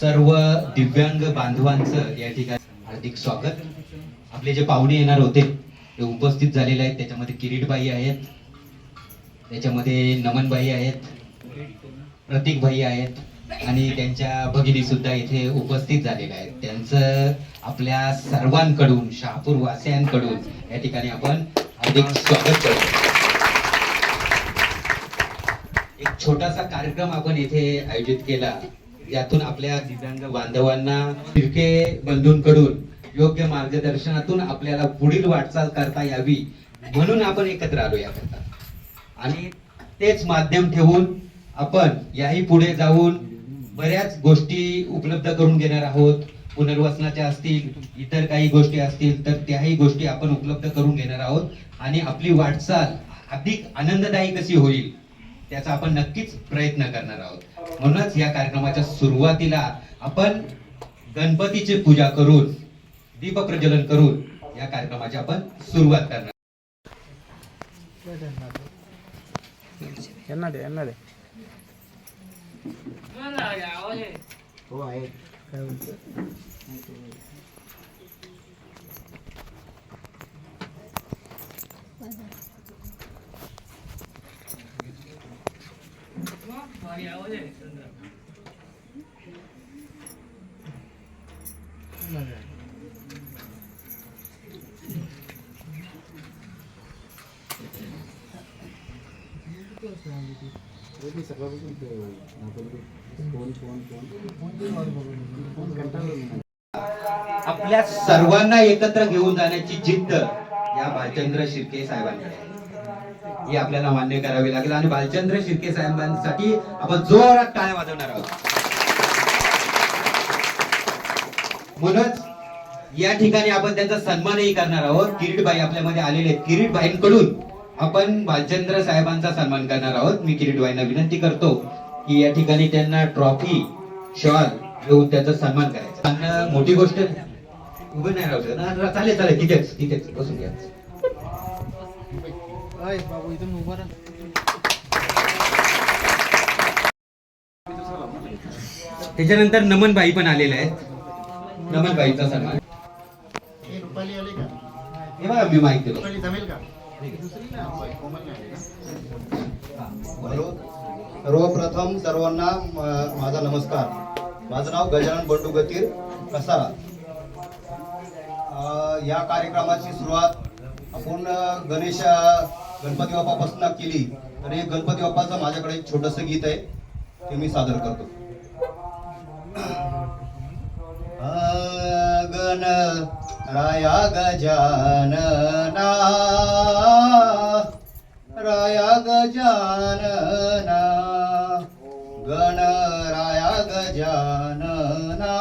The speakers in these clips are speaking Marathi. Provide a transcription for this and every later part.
सर्व दिव्यांग बांधवांचं या ठिकाणी हार्दिक स्वागत. आपले जे पाहुणे येणार होते ते उपस्थित झालेले आहेत. त्याच्यामध्ये किरीटबाई आहेत. त्याच्यामध्ये नमनबाई आहेत. प्रतीकभाई आहेत. आणि त्यांच्या भगिनी सुद्धा इथे उपस्थित झालेल्या आहेत. त्यांचं आपल्या सर्वांकडून शहापूर वासियांकडून या ठिकाणी आपण हार्दिक स्वागत करतो. एक छोटासा कार्यक्रम आपण इथे आयोजित केला. यातून आपल्या दिव्यांग बांधवांना फिरके बंधूंकडून योग्य मार्गदर्शनातून आपल्याला पुढील वाटचाल करता यावी म्हणून आपण एकत्र आलो याकरता. आणि तेच माध्यम ठेवून आपण याही पुढे जाऊन बऱ्याच गोष्टी उपलब्ध करून देणार आहोत. पुनर्वसनाच्या असतील इतर काही गोष्टी असतील तर त्याही गोष्टी आपण उपलब्ध करून घेणार आहोत. आणि आपली वाटचाल अधिक आनंददायी कशी होईल त्याचा आपण नक्कीच प्रयत्न करणार आहोत. म्हणूनच या कार्यक्रमाच्या सुरुवातीला आपण गणपतीची पूजा करून दीप प्रज्वलन करून या कार्यक्रमाची आपण सुरुवात करणार. यांना दे यांना दे. हो आहे. काय आपल्या सर्वांना एकत्र घेऊन जाण्याची जिद्द या भालचंद्र शिर्के साहेबांकडे आहे. ही आपल्याला मान्य करावी लागेल. आणि भालचंद्र शिर्के साहेबांसाठी आपण जोरात टाळ्या वाजवणार आहोत. म्हणूनच या ठिकाणी आपण त्यांचा सन्मानही करणार आहोत. किरीटबाई आपल्यामध्ये आलेले आहेत. किरीटबाईंकडून आपण भालचंद्र साहेबांचा सन्मान करणार आहोत. मी किरीटबाईंना विनंती करतो की या ठिकाणी त्यांना ट्रॉफी शॉल घेऊन त्याचा सन्मान करायचा. मोठी गोष्ट उभं नाही राहू शकत. चालेल चालेल. तिथेच तिथेच. बसून घ्या. अय बाबू इथून उभा राहा. त्याच्यानंतर नमनबाई पण आलेल्या आहेत. नमनबाईचा सन्मान. हे रुपाली आले का? हे बघा मी माहिती दिलं रुपाली जमेल का? कोमल नाही आले का? हॅलो सर्वप्रथम सर्वांना माझा नमस्कार. माझं नाव गजानन बंडू गतीर कसारा. या कार्यक्रमाची सुरुवात आपण गणेश गणपती बाप्पापासून केली तर हे गणपती बाप्पाचं माझ्याकडे एक छोटंसं गीत आहे ते मी सादर करतो. अ, गण राया गजानना राया गजानना गणराया गजानना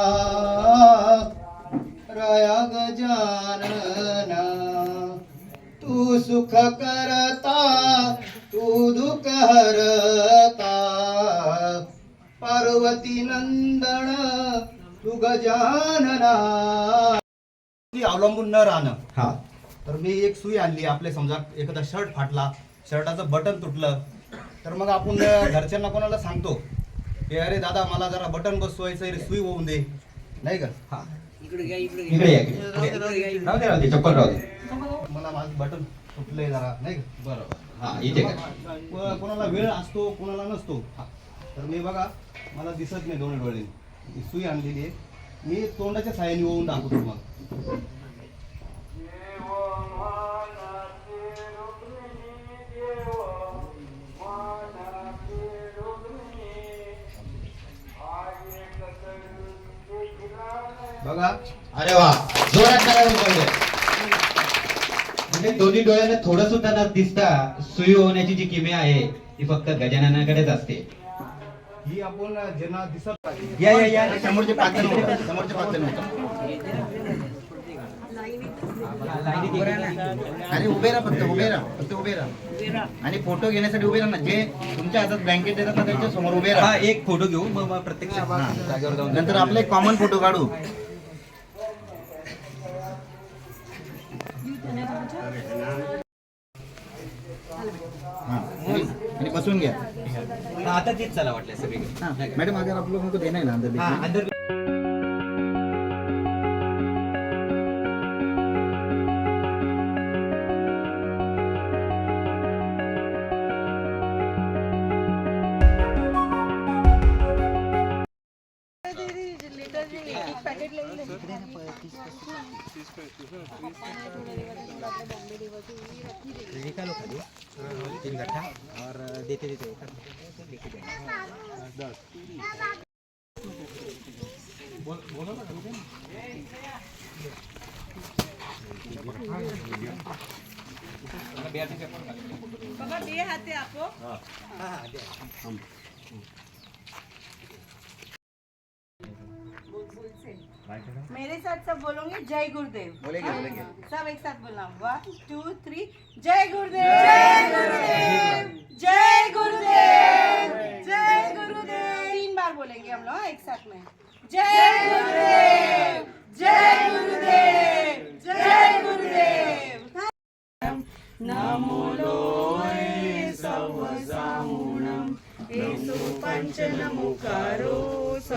राया गजानना तू सुख करता तू दुःख हरता. पार्वती नंदन तू गजानना. अवलंबून न राहणं. हा. तर मी एक सुई आणली आपले समजा एखादा शर्ट फाटला शर्टाचं बटन तुटलं तर मग आपण घरच्यांना कोणाला सांगतो की अरे दादा मला जरा बटन बसवायचं रे सुई होऊन दे. नाही का? हा. इकडे या इकडे. राहू दे राहू दे चप्पल राहू दे. मला माझं बटन तुटलंय जरा नाही का? बरोबर. हा इथे का? व कोणाला वेळ असतो कोणाला नसतो. तर मी बघा मला दिसत नाही दोन्ही डोळे. ही सुई आणलेली आहे. मी तोंडाच्या साह्याने होऊन दाखवतो मग बघा. अरे वा जोरात करायला पाहिजे. म्हणजे दोन्ही डोळ्याला थोडं सुद्धा न दिसता सुई होण्याची जी किमया आहे ती फक्त गजाननाकडेच असते. ही आपण ज्यांना दिसत या या या. समोरचे होते. समोरचे होते. अरे उभे राहा फक्त उभे राहा. फक्त उभे राहा. आणि फोटो घेण्यासाठी उभे राहा ना. जे तुमच्या हातात ब्लँकेट देतात ना त्यांच्यासमोर उभे हा राहा एक फोटो घेऊ. मग हा. जागेवर जाऊन नंतर आपले कॉमन फोटो काढू. आणि- बसून घ्या. आता तीच चला वाटलं सगळीकडे. हा. मॅडम अगर आप लोगों को देना है ना अंदर निकालो खाली तीन गट्ठा और देते देते लेके जाएंगे बाबा बे हाते आपो मेरे साथ सब बोलोगे जय गुरुदेव। बोलेंगे? बोलेंगे। सब एक साथ बोलना। वन टू थ्री जय गुरुदेव। जय गुरुदेव जय गुरुदेव। जय गुरुदेव। तीन बार बोलेंगे हम लोग एक साथ में। जय गुरुदेव।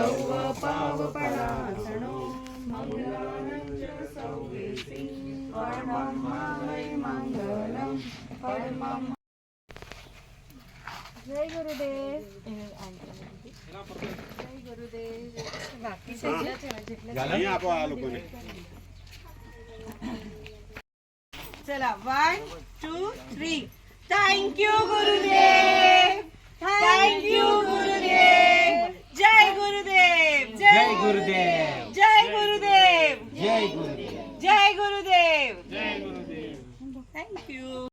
सव पावपणासनो मंगलानं च सौवेसि परमं वै मंगलम परमं जय गुरुदेव जय चला one two three thank you Gurudev.